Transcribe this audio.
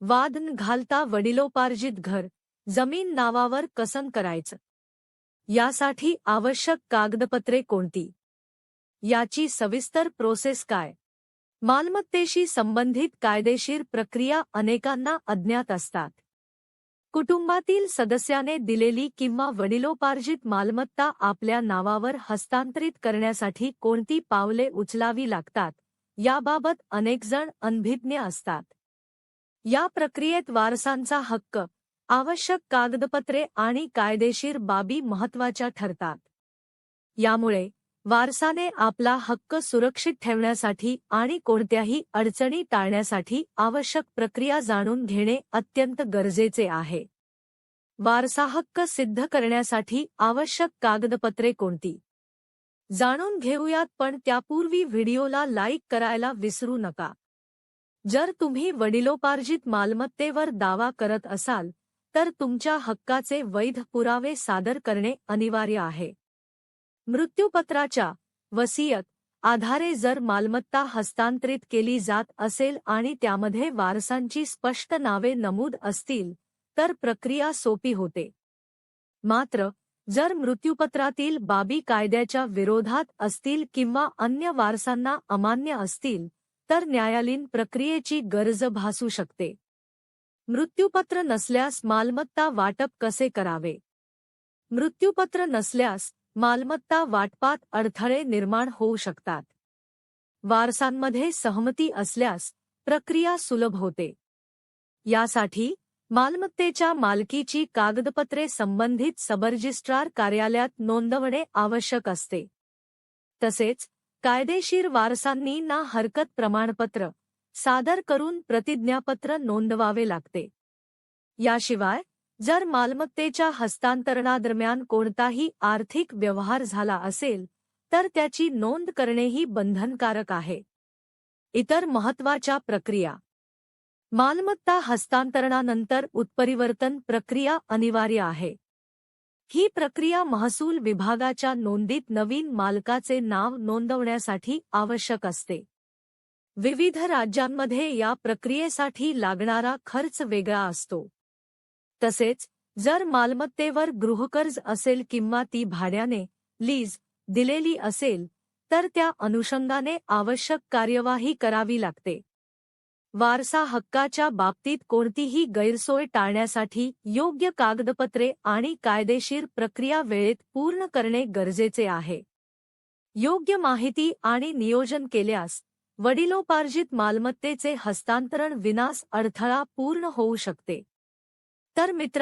वाद घालता वडिलोपार्जित घर जमीन नावावर कसन करायचं. यासाठी आवश्यक कागदपत्रे कोणती? याची सविस्तर प्रोसेस काय? मालमत्तेशी संबंधित कायदेशीर प्रक्रिया अनेकांना अज्ञात असतात. कुटुंबातील सदस्याने दिलेली किंवा वडिलोपार्जित मालमत्ता आपल्या नावावर हस्तांतरित करण्यासाठी कोणती पावले उचलावी लागतात याबाबत अनेकजण अनभिज्ञ असतात. या प्रक्रियेत वारसांचा हक्क आवश्यक कागदपत्रे आणि कायदेशीर बाबी महत्त्वाच्या ठरतात. यामुळे वारसाने आपला हक्क सुरक्षित ठेवण्यासाठी आणि कोणत्याही अडचणी टाळण्यासाठी आवश्यक प्रक्रिया जाणून घेणे अत्यंत गरजेचे आहे. वारसा हक्क सिद्ध करण्यासाठी आवश्यक कागदपत्रे कोणती? जाणून घेऊयात पण त्यापूर्वी व्हिडिओला लाईक करायला विसरू नका. जर तुम्ही वडिलोपार्जित मालमत्तेवर दावा करत असाल तर तुमच्या हक्काचे वैध पुरावे सादर करणे अनिवार्य आहे. मृत्यूपत्राच्या वसियत आधारे जर मालमत्ता हस्तांतरित केली जात असेल आणि त्यामध्ये वारसांची स्पष्ट नावे नमूद असतील तर प्रक्रिया सोपी होते. मात्र जर मृत्यूपत्रातील बाबी कायद्याच्या विरोधात असतील किंवा अन्य वारसांना अमान्य असतील तर न्यायालयीन प्रक्रियेची गरज भासू शकते. मृत्यूपत्र नसल्यास मालमत्ता वाटप कसे करावे? मृत्यूपत्र नसल्यास मालमत्ता वाटपात अडथळे निर्माण होऊ शकतात. वारसांमध्ये सहमती असल्यास प्रक्रिया सुलभ होते. यासाठी मालमत्तेच्या मालकीची कागदपत्रे संबंधित सबरजिस्ट्रार कार्यालयात नोंदवणे आवश्यक असते. तसेच कायदेशीर वारसांनी ना हरकत प्रमाणपत्र सादर करून प्रतिज्ञापत्र नोंदवावे लागते. याशिवाय जर मालमत्तेच्या हस्तांतरणादरम्यान कोणताही आर्थिक व्यवहार झाला असेल तर त्याची नोंद करणेही बंधनकारक आहे. इतर महत्त्वाच्या प्रक्रिया. मालमत्ता हस्तांतरणानंतर उत्परिवर्तन प्रक्रिया अनिवार्य आहे. ही प्रक्रिया महसूल विभागाच्या नोंदीत नवीन मालकाचे नाव नोंदवण्यासाठी आवश्यक असते. विविध राज्यांमध्ये या प्रक्रियेसाठी लागणारा खर्च वेगळा असतो. तसेच जर मालमत्तेवर गृहकर्ज असेल किंवा ती भाड्याने लीज दिलेली असेल तर त्या अनुषंगाने आवश्यक कार्यवाही करावी लागते. वारसा हक्काच्या बाबतीत कोणतीही गैरसोय टाळण्यासाठी योग्य कागदपत्रे आणि कायदेशीर प्रक्रिया वेळेत पूर्ण करणे गरजेचे आहे. योग्य माहिती आणि नियोजन केल्यास वडिलोपार्जित मालमत्तेचे हस्तांतरण विनास अडथळा पूर्ण होऊ शकते. तर मित्र